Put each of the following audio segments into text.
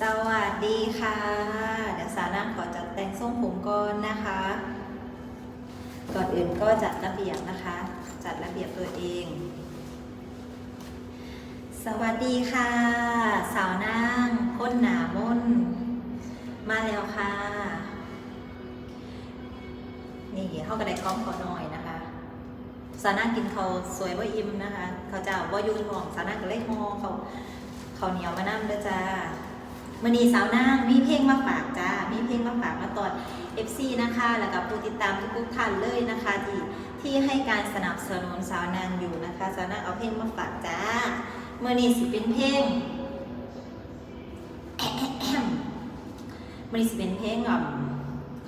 สวัสดีค่ะ เดี๋ยวสาวนางขอจัดแต่งทรงผมก่อนนะคะ ก่อนอื่นก็จัดระเบียบนะคะ จัดระเบียบตัวเอง สวัสดีค่ะ สาวนางพ้นหนามนมาแล้วค่ะ นี่เข้าก็ไดกล้องขอหน่อยนะคะสาวนางกินเขาสวยบ่อิ่มนะคะ เขาจ้าบ่อยูทองสาวนางก็เลยห่อเขาเขาเหนียวมานั่เด้อจ้า มื่อนี้สาวนางมีเพลงมาฝากจ้า มีเพลงมาฝากมาตอน FC นะคะ แล้วก็ผู้ติดตามทุกๆท่านเลยนะคะ ที่ที่ให้การสนับสนุนสาวนางอยู่นะคะสาวนางเอาเพลงมาฝากจ้าเมื่อนี้สิเป็นเพลงเมันนี้สิเป็นเพลง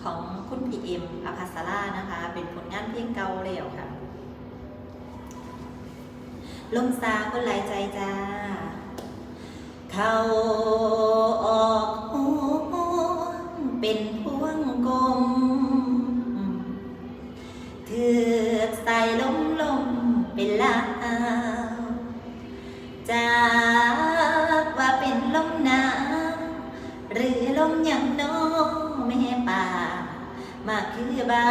ของคุณพีเอ็มอภัสรานะคะ เป็นผลงานเพลงเก่าแล้วค่ะลมซาคนหลายใจจ้า เขาออกหวนเป็นพวงกลมเถือกใส่ลมลมเป็นลาวจากว่าเป็นลมหนาวหรือลมอย่างน้อแม่ป่ามาคือบา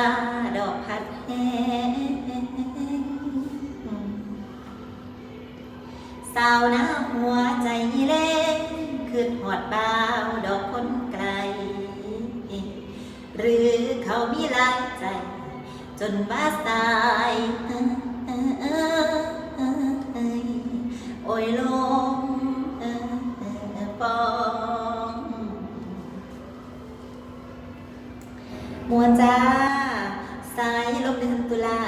ดอกพัดแห้ง สาวหน้าหัวใจเล่นคือหอดบ่าวดอกคนไกล หรือเขามีหลายใจ จนบ้าตายโอ้ยลมปองมัวจ้าสายลมเดือนตุลา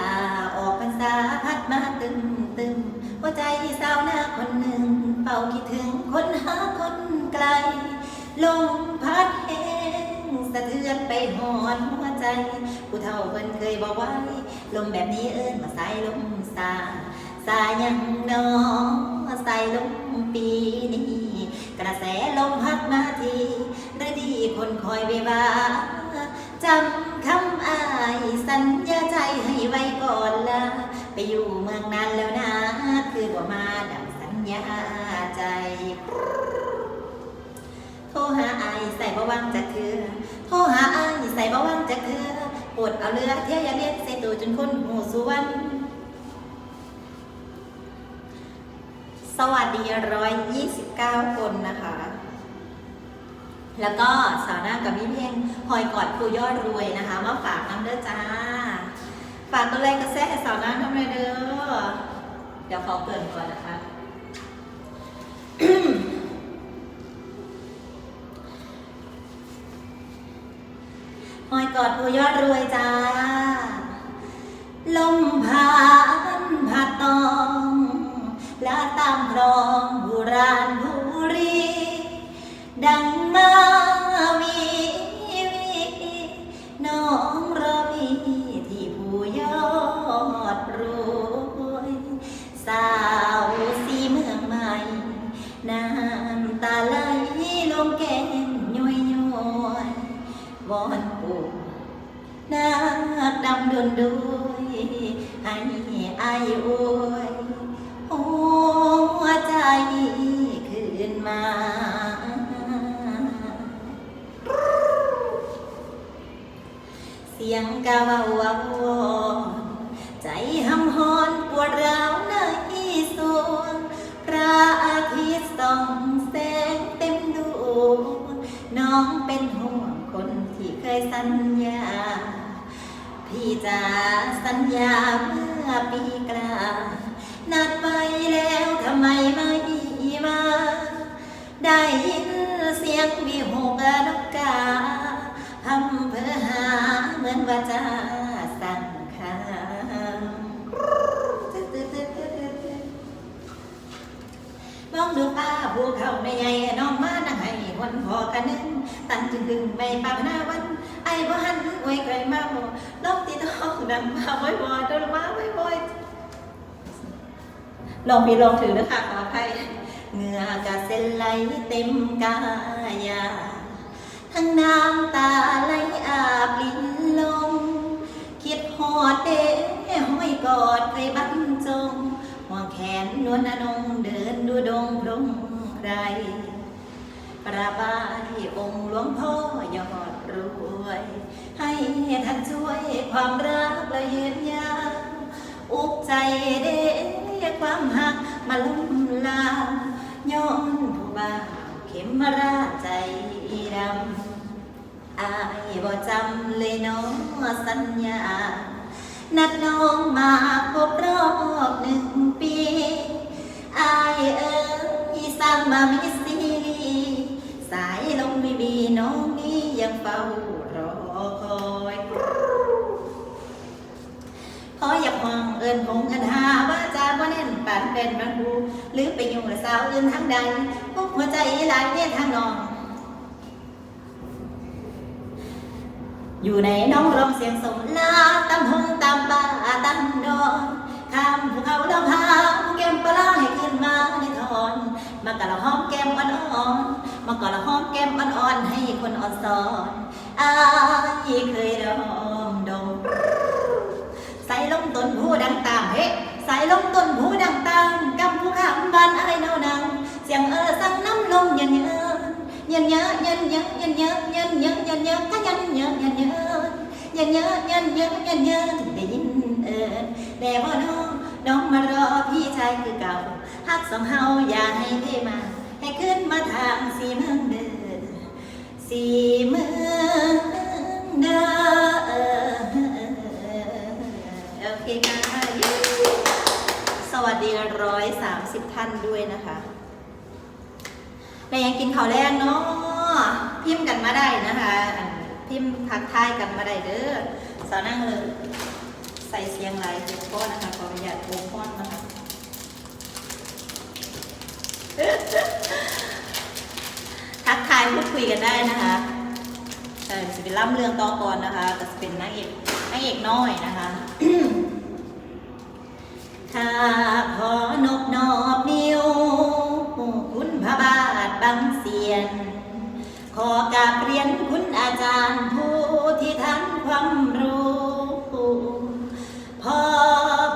ออกพรรษาพัดมาตึมตึม หัวใจสาวหน้าคนหนึ่งเป่าคิดถึงคนหาคนไกล ลมพัดแห้งสะเทือนไปหอดหัวใจ ผู้เฒ่าเพิ่นเคยบอกไว้ลมแบบนี้เอิ้นมาสายลมสาสายยังนอสายลมปีนี้กระแสลมพัดมาทีฤดีคนคอยเววา คือบ่มาดังสัญญาใจ โทรหาไอใส่บ่วังจะคือ โทรหาไอใส่บ่วังจะคือปวดเอาเรือเที่ยวยาเลียนใส่ตัวจนคนหูสวนสวัสดีร้อยยี่สิบเก้าคนนะคะ แล้วก็สาวหน้ากับพี่เพลงหอยกอดครูยอดรวยนะคะมาฝากน้ำเด้อจ้า ฝากตัวแรกกระแสให้สาวหน้าทำเลยเด้อ เดี๋ยวขอเกินก่อนนะคะ หอยกอดครูยอดรวยจ้า ลมพา วอนปู่นักดำดนด้วยให้อายอวยหัวใจคืนมาเสียงกาวาวาวอนใจหำหอนปวดร้าวในสวงพระอาทิตย์ส่องแสงเต็มดวงน้องเป็นห่ว เคยสัญญา พี่จะสัญญาเมื่อปีกลางนัดไว้แล้วทำไมไม่มา ได้ยินเสียงวิหกนกกาทำเพื่อหาเหมือนว่าจะสั่งคามองดูป้าภูเขาไม่ใหญ่น้องมานั่งให้วันพอกันนึง ตั้งจึงดึงไปปากหน้าวัน ไอ้บ่หันไว้ไกลมากบ่ลองตีท้องดังมาบ่อยๆเดินมาบ่อยๆลองพี่ลองถือนะคะขออภัยเหงื่อกะเส้นไหลเต็มกายาทั้งน้ำตาไหลอาบลิ้นลงคิดหอดเด้ห้อยกอดใครบรรจงห่วงแขนนวลอนงเดินดูดงพรงไพรประบายองค์หลวงพ่อ ยอดรวย ให้ท่านช่วยความรักละเอียดยาวอุกใจเด้ความหักมาลุ่มลามย้อนผู้บ่าวเข็มมาราใจดำอายบ่จำเลยน้องสัญญา นัดน้องมาครบรอบหนึ่งปีอายเอ๋ยสร้างมามิสีสายลงบีบีน้อง ยังเฝ้ารอคอยขออยาห้องเอินหงเอินหาว่าจาว่าแน่นปานเป็นมันบูหรือไปยุ่งกับสาวอื่นทางใดพวกหัวใจหลายเมียทางนอง อยู่ในน้องร้องเสียงสมลาตำหงตำป่าตำดอนข้ามภูเขาดาวหาแก้มปลาให้ขึ้นมาในทอนมากะละหอมแก้ม อ่อนมากะละหอมแก้มอ่อนๆให้คนอ่อนสอนอายเคยดอมดมใส่ลงต้นผู้ดังตามเฮ้ใส่ลงต้นผู้ดังตามกำผู้ขำบ้านอะไรเนานังเสียงเออสั่งน้ำลมเย็นเยินเย็นเยอะเย็นเยอะเย็นเยอะเย็นเยอะเย็นเยอะก็เย็นเยอะเย็นเยอะเย็นเยอะเย็นเยอะเย็นเยอะได้ยินเออแต่ว่าน้องน้องมารอพี่ชายคือเก่าฮักสองเฮาอย่าให้ได้มา ให้ขึ้นมาทางสีเมืองเด้อสีเมืองเด้อโอเคค่ะสวัสดีร้อยสามสิบท่านด้วยนะคะแต่ยังกินข้าวแรงเนาะพิมพ์กันมาได้นะคะพิมพ์ทักทายกันมาได้เด้อสาวนั่งเลยใส่เสียงไลฟ์เดี๋ยวก้อนนะคะขออนุญาตโอพอนนะคะทักทายพูด คุยกันได้นะคะเออจะเป็นล่ำเรื่องต่อก่อนนะคะแต่จะเป็นนางเอกนางเอกน้อยนะคะถ้าขอนบนอบนิ้วคุณพระบาทบังเสียน ขอกราบเรียนคุณอาจารย์ผู้ที่ท่านความรู้พอ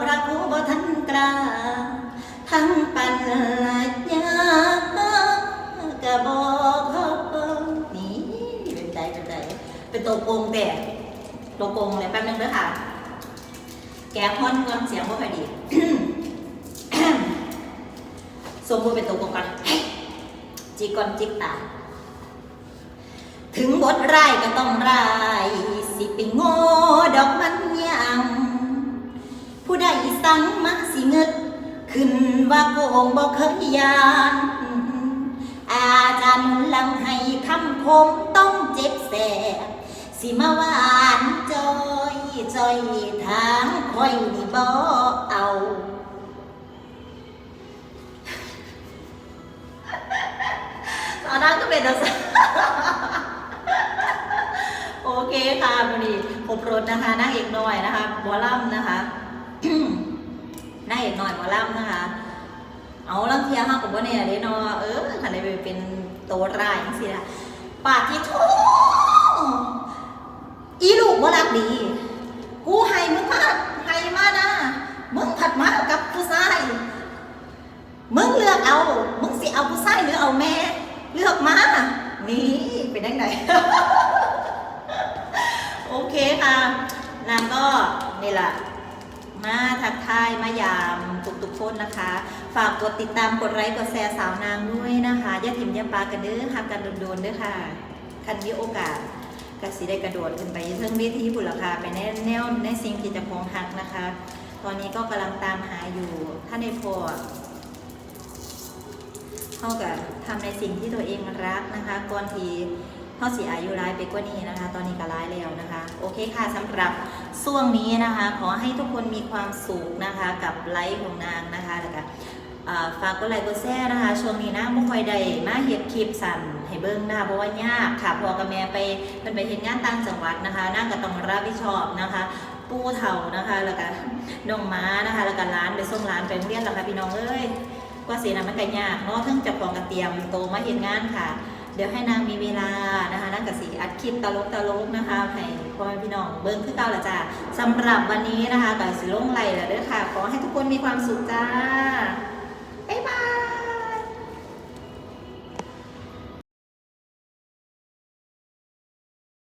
พระครูบ่ทันกล้าทั้งปัญญา จเป็นใจเป็นตัวโกงแต่ตัวโกงเลยแป๊บนึงเด้อค่ะ แกะฮอนก่อนเสียงบ่ค่อดีสมมติเป็นตัวโกงกันจิกก่อนจิกตาถึงบทร้ายก็ต้องร้ายสิไปโง่ดอกมันยังผู้ใดสั่งมาสิเงิดขึ้นว่าโกงบ่เคยยานอาจารย์ลังให้คำคมต้อง เจ็บแสบสิมาหวานจอยจอยทางคอยนี่บ่เอาตอนนั้นก็เป็นนักศึกษาโอเคค่ะวันนี้ครบรถนะคะนางเอกน้อยนะคะบอลลัมนะคะนางเอกน้อยบอลลัมนะคะ เอาลังเทียห้ากับว่าเนี่ยเด้เนาะเออขันได้ไปเป็นโตร้ายจังสิละ ปาดที่ทุอีลูกว่ารักดี กูให้มึงมาให้มานะ มึงผัดมากับผู้ชาย มึงเลือกเอา มึงสิเอาผู้ชายหรือเอาแม่ เลือกมา นี่เป็นยังไงโอเคค่ะ นางก็นี่แหละมาทักทายมายาม ทุกๆคนนะคะ ฝากกดติดตามกดไลค์กดแชร์สาวนางด้วยนะคะย่าถิ่มย่าปากันเด้อหักกันโดนๆเด้อค่ะ คันมีโอกาสกสิได้กระโดดขึ้นไปเทิงเวทีบุราคาไปในแนวในสิ่งที่จะคงหักนะคะ ตอนนี้ก็กำลังตามหาอยู่ถ้าในพอเขากับทำในสิ่งที่ตัวเองรักนะคะก่อนที่เขาเสียอายุร้ายไปกว่านี้นะคะ ตอนนี้ก็ร้ายแล้วนะคะ โอเคค่ะสำหรับช่วงนี้นะคะ ขอให้ทุกคนมีความสุขนะคะ กับไลฟ์ของนางนะคะแล้วก็ ฝากกดไลค์กดแชร์นะคะ ช่วงนี้นะไม่ค่อยได้มาเฮ็ดคลิปสั่นให้เบิ้งหน้าเพราะว่ายากค่ะพอกับแม่ไปเป็นไปเห็นงานต่างจังหวัดนะคะนางก็ต้องรับผิดชอบนะคะปูเฒ่านะคะแล้วก็น้องม้านะคะ แล้วก็ร้านไปส่งร้านไปโรงเรียนแล้วค่ะพี่น้องเอ้ยกว่าเสียนะมันก็ยากเนาะทั้งจับของกระเตรียมโตมาเห็นงานค่ะ เดี๋ยวให้นางมีเวลานะคะนางกับสีอัดคลิปตลกตลกนะคะให้พ่อแม่พี่น้องเบิ้งคือเก่าละจ้าสำหรับวันนี้นะคะกับสีลงไหลแล้วด้อค่ะ ขอให้ทุกคนมีความสุขจ้า